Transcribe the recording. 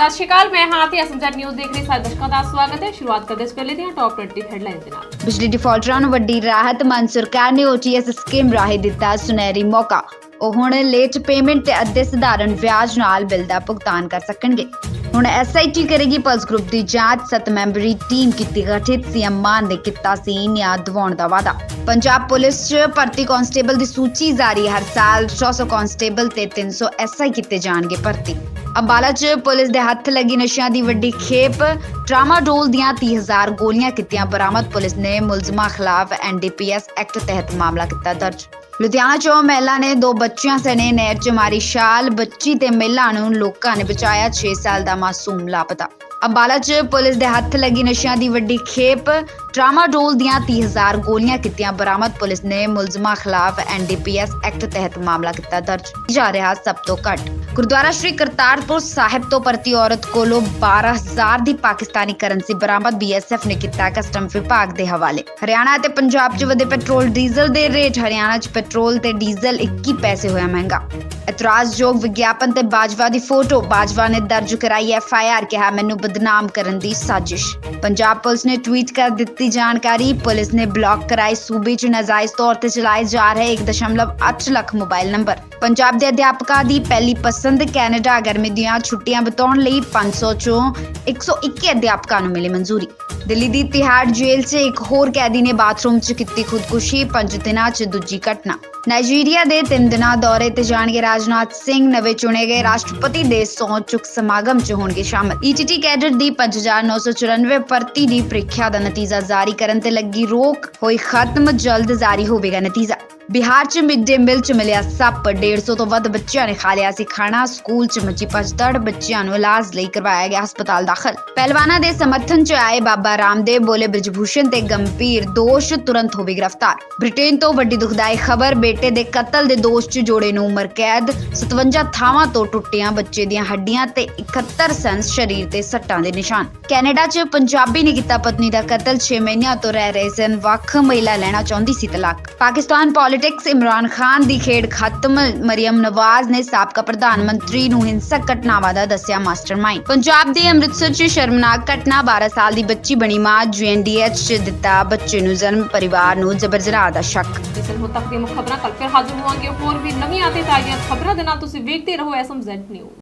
ਸਤਿ ਸ਼੍ਰੀ ਅਕਾਲ, ਮੈਂ ਹਾਂ ਤੇ ਐਸਐਮਜ਼ੈਡ ਨਿਊਜ਼ ਦੇਖ ਰਹੇ ਸਾਰੇ ਦਰਸ਼ਕਾਂ ਦਾ ਸਵਾਗਤ ਹੈ। ਸ਼ੁਰੂਆਤ ਕਰਦੇ ਇਸ ਵੇਲੇ ਦੀਆਂ ਟੌਪ 20 ਹੈਡਲਾਈਨਸ ਦੇ ਨਾਲ। ਬਿਜਲੀ ਡਿਫਾਲਟਰਾਂ ਨੂੰ ਵੱਡੀ ਰਾਹਤ ਮਾਨ ਸਰਕਾਰ ਨੇ ਓਟੀਐਸ ਸਕੀਮ ਰਾਹੀਂ ਦਿੱਤਾ ਸੁਨਹਿਰੀ ਮੌਕਾ। ਉਹ ਹੁਣ ਲੇਟ ਪੇਮੈਂਟ ਤੇ ਅੱਧੇ ਸਧਾਰਨ ਵਿਆਜ ਨਾਲ ਬਿੱਲ ਦਾ ਭੁਗਤਾਨ ਕਰ ਸਕਣਗੇ। ਹੁਣ ਐਸਆਈਟੀ ਕਰੇਗੀ ਪਲਸ ਗਰੁੱਪ ਦੀ ਜਾਂਚ। ਸੱਤ ਮੈਂਬਰੀ ਟੀਮ ਕੀਤੀ ਗਠਿਤ। ਸੀਐਮ ਮਾਨ ਨੇ ਕੀਤਾ ਸੀ ਨਿਆਂ ਦਿਵਾਉਣ ਦਾ ਵਾਅਦਾ। ਪੰਜਾਬ ਪੁਲਿਸ 'ਚ ਭਰਤੀ ਕਾਂਸਟੇਬਲ ਦੀ ਸੂਚੀ ਜਾਰੀ। ਹਰ ਸਾਲ 600 ਕਾਂਸਟੇਬਲ ਤੇ 300 ਐਸਆਈ ਕੀਤੇ ਜਾਣਗੇ ਭਰਤੀ। ਅੰਬਾਲਾ 'ਚ ਪੁਲਿਸ ਦੇ ਹੱਥ ਲੱਗੀ ਨਸ਼ਿਆਂ ਦੀ ਵੱਡੀ ਖੇਪ। ਟਰਾਮਾਡੋਲ ਦੀਆਂ 30000 ਗੋਲੀਆਂ ਕੀਤੀਆਂ ਬਰਾਮਦ। ਪੁਲਿਸ ਨੇ ਮੁਲਜ਼ਮਾਂ ਖਿਲਾਫ ਐਨਡੀਪੀਐਸ ਐਕਟ ਤਹਿਤ ਮਾਮਲਾ ਕੀਤਾ ਦਰਜ। ਲੁਧਿਆਣਾ 'ਚੋਂ ਮਹਿਲਾ ਨੇ ਦੋ ਬੱਚਿਆਂ ਸਣੇ ਨਹਿਰ 'ਚ ਮਾਰੀ ਛਾਲ। ਬੱਚੀ ਤੇ ਮਹਿਲਾ ਨੂੰ ਲੋਕਾਂ ਨੇ ਬਚਾਇਆ 6 ਸਾਲ ਦਾ ਮਾਸੂਮ ਲਾਪਤਾ। ਅੰਬਾਲਾ 'ਚ ਪੁਲਿਸ ਦੇ ਹੱਥ ਲੱਗੀ ਨਸ਼ਿਆਂ ਦੀ ਵੱਡੀ ਖੇਪ। ਟਰਾਮਾਡੋਲ ਦੀਆਂ 30000 ਗੋਲੀਆਂ ਕੀਤੀਆਂ ਬਰਾਮਦ। ਪੁਲਿਸ ਨੇ ਮੁਲਜ਼ਮਾਂ ਖਿਲਾਫ ਐਨਡੀਪੀਐਸ ਐਕਟ ਤਹਿਤ ਮਾਮਲਾ ਕੀਤਾ ਦਰਜ। ਜਾ ਰਿਹਾ ਸਭ ਤੋਂ ਘੱਟ। ਗੁਰਦੁਆਰਾ ਸ਼੍ਰੀ ਕਰਤਾਰਪੁਰ ਸਾਹਿਬ ਤੋਂ ਪਰਤੀ ਔਰਤ ਕੋਲੋਂ 12000 ਦੀ ਪਾਕਿਸਤਾਨੀ ਕਰੰਸੀ ਬਰਾਮਦ ਬੀਐਸਐਫ ਨੇ ਕੀਤਾ ਕਸਟਮ ਵਿਭਾਗ ਦੇ ਹਵਾਲੇ। ਹਰਿਆਣਾ ਅਤੇ ਪੰਜਾਬ 'ਚ ਵਧੇ ਪੈਟਰੋਲ ਡੀਜ਼ਲ ਦੇ ਰੇਟ, ਹਰਿਆਣਾ 'ਚ ਪੈਟਰੋਲ ਤੇ ਡੀਜ਼ਲ 21 ਪੈਸੇ ਹੋਇਆ ਮਹਿੰਗਾ। ਇਤਰਾਜ਼ਯੋਗ ਵਿਗਿਆਪਨ ਤੇ ਬਾਜਵਾ ਦੀ ਫੋਟੋ, ਬਾਜਵਾ ਨੇ ਦਰਜ ਕਰਾਈ ਐਫਆਈਆਰ ਕਿਹਾ, ਮੈਨੂੰ ਬਦਨਾਮ ਕਰਨ ਦੀ ਸਾਜ਼ਿਸ਼। ਪੰਜਾਬ ਪੁਲਿਸ ਨੇ ਟਵੀਟ ਕਰ ਦਿੱਤੀ ਜਾਣਕਾਰੀ। ਪੁਲਿਸ ਨੇ ਬਲੌਕ ਕਰਾਏ ਸੂਬੇ 'ਚ ਨਾਜਾਇਜ਼ ਤੌਰ ਤੇ ਚਲਾਏ ਜਾ ਰਹੇ 1.8 ਲੱਖ ਮੋਬਾਈਲ ਨੰਬਰ। ਪੰਜਾਬ ਦੇ ਅਧਿਆਪਕਾਂ ਦੀ ਪਹਿਲੀ ਪਸੰਦ ਕੈਨੇਡਾ ਗਰਮੀ ਦੀਆਂ ਛੁੱਟੀਆਂ ਬਿਤਾਉਣ ਲਈ 500 ਚੋਂ 121 ਅਧਿਆਪਕਾਂ ਨੂੰ ਮਿਲੀ ਮਨਜ਼ੂਰੀ। ਦਿੱਲੀ ਦੀ ਤਿਹਾੜ ਜੇਲ੍ਹ 'ਚ ਇੱਕ ਹੋਰ ਕੈਦੀ ਨੇ ਬਾਥਰੂਮ 'ਚ ਕੀਤੀ ਖੁਦਕੁਸ਼ੀ। ਪੰਜ ਦਿਨਾਂ 'ਚ ਦੂਜੀ ਘਟਨਾ। ਨਾਈਜੀਰੀਆ ਦੇ ਤਿੰਨ ਦਿਨਾਂ ਦੌਰੇ ਤੇ ਜਾਣਗੇ ਰਾਜਨਾਥ ਸਿੰਘ। ਨਵੇਂ ਚੁਣੇ ਗਏ ਰਾਸ਼ਟਰਪਤੀ ਦੇ ਸਹੁੰ ਚੁੱਕ ਸਮਾਗਮ 'ਚ ਹੋਣਗੇ ਸ਼ਾਮਲ। ਈਟੀਟੀ ਕੈਡਰ ਦੀ 5994 ਭਰਤੀ ਦੀ ਪ੍ਰੀਖਿਆ ਦਾ ਨਤੀਜਾ ਜਾਰੀ ਕਰਨ ਤੇ ਲੱਗੀ ਰੋਕ। ਹੋਈ ਖਤਮ, ਜਲਦ ਜਾਰੀ ਹੋਵੇਗਾ ਨਤੀਜਾ। ਬਿਹਾਰ 'ਚ ਮਿਡ ਡੇ ਮਿਲ 'ਚ ਮਿਲਿਆ ਸੱਪ। 150 ਤੋਂ ਵੱਧ ਬੱਚਿਆਂ ਨੇ ਖਾ ਲਿਆ ਸੀ ਖਾਣਾ। ਸਕੂਲ 'ਚ ਮੱਚੀ ਭਜਦੜ ਬੱਚਿਆਂ ਨੂੰ ਇਲਾਜ ਲਈ ਕਰਵਾਇਆ ਗਿਆ ਹਸਪਤਾਲ ਦਾਖਲ। ਪਹਿਲਵਾਨਾਂ ਦੇ ਸਮਰਥਨ 'ਚ ਆਏ ਬਾਬਾ ਰਾਮਦੇਵ ਬੋਲੇ ਬ੍ਰਿਜਭੂਸ਼ਣ ਤੇ ਗੰਭੀਰ ਦੋਸ਼ ਤੁਰੰਤ ਹੋਵੇ ਗ੍ਰਿਫਤਾਰ। ਬ੍ਰਿਟੇਨ ਤੋਂ ਵੱਡੀ ਦੁਖਦਾਈ ਖਬਰ, ਬੇਟੇ ਦੇ ਕਤਲ ਦੇ ਦੋਸ਼ 'ਚ ਜੋੜੇ ਨੂੰ ਉਮਰ ਕੈਦ। 57 ਥਾਵਾਂ ਤੋਂ ਟੁੱਟੀਆਂ ਬੱਚੇ ਦੀਆਂ ਹੱਡੀਆਂ ਤੇ 71 ਸੈਂਸ ਸਰੀਰ ਤੇ ਸੱਟਾਂ ਦੇ ਨਿਸ਼ਾਨ। ਕੈਨੇਡਾ 'ਚ ਪੰਜਾਬੀ ਨੇ ਕੀਤਾ ਪਤਨੀ ਦਾ ਕਤਲ 6 ਮਹੀਨਿਆਂ ਤੋਂ ਰਹਿ ਰਹੇ ਸਨ। ਵੱਖ ਮਹਿਲਾ ਲੈਣਾ ਚਾਹੁੰਦੀ ਸੀ ਤਲਾਕ। ਪਾਕਿਸਤਾਨ ਪੋਲਿਟਿਕਸ ਇਮਰਾਨ ਖਾਨ ਦੀ ਖੇਡ ਖਤਮ, ਮਰੀਮ ਨਵਾਜ਼ ਨੇ ਸਾਬਕਾ ਪ੍ਰਧਾਨ ਮੰਤਰੀ ਨੂੰ ਹਿੰਸਕ ਘਟਨਾਵਾਂ ਦਾ ਦੱਸਿਆ ਮਾਸਟਰਮਾਈਂਡ ਪੰਜਾਬ ਦੇ ਅੰਮ੍ਰਿਤਸਰ 'ਚ ਸ਼ਰਮਨਾਕ ਘਟਨਾ 12 ਸਾਲ ਦੀ ਬੱਚੀ ਬਣੀ ਮਾਂ ਜੀਐਨਡੀਐਚ 'ਚ ਦਿੱਤਾ ਬੱਚੇ ਨੂੰ ਜਨਮ ਪਰਿਵਾਰ ਨੂੰ ਜ਼ਬਰ ਜਨਾਹ ਦਾ ਸ਼ੱਕ। ਇਸ ਨੂੰ ਤੱਕ ਦੀਆਂ ਖਬਰਾਂ ਕੱਲ ਫਿਰ ਹਾਜ਼ਰ ਹੋਵਾਂਗੇ। ਹੋਰ ਵੀ ਨਵੀਆਂ ਤੇ ਤਾਜ਼ੀਆਂ ਖਬਰਾਂ ਦੇ ਨਾਲ ਤੁਸੀਂ ਵੇਖਦੇ ਰਹੋ ਐਸਐਮਜ਼ੈਡ ਨਿਊਜ਼।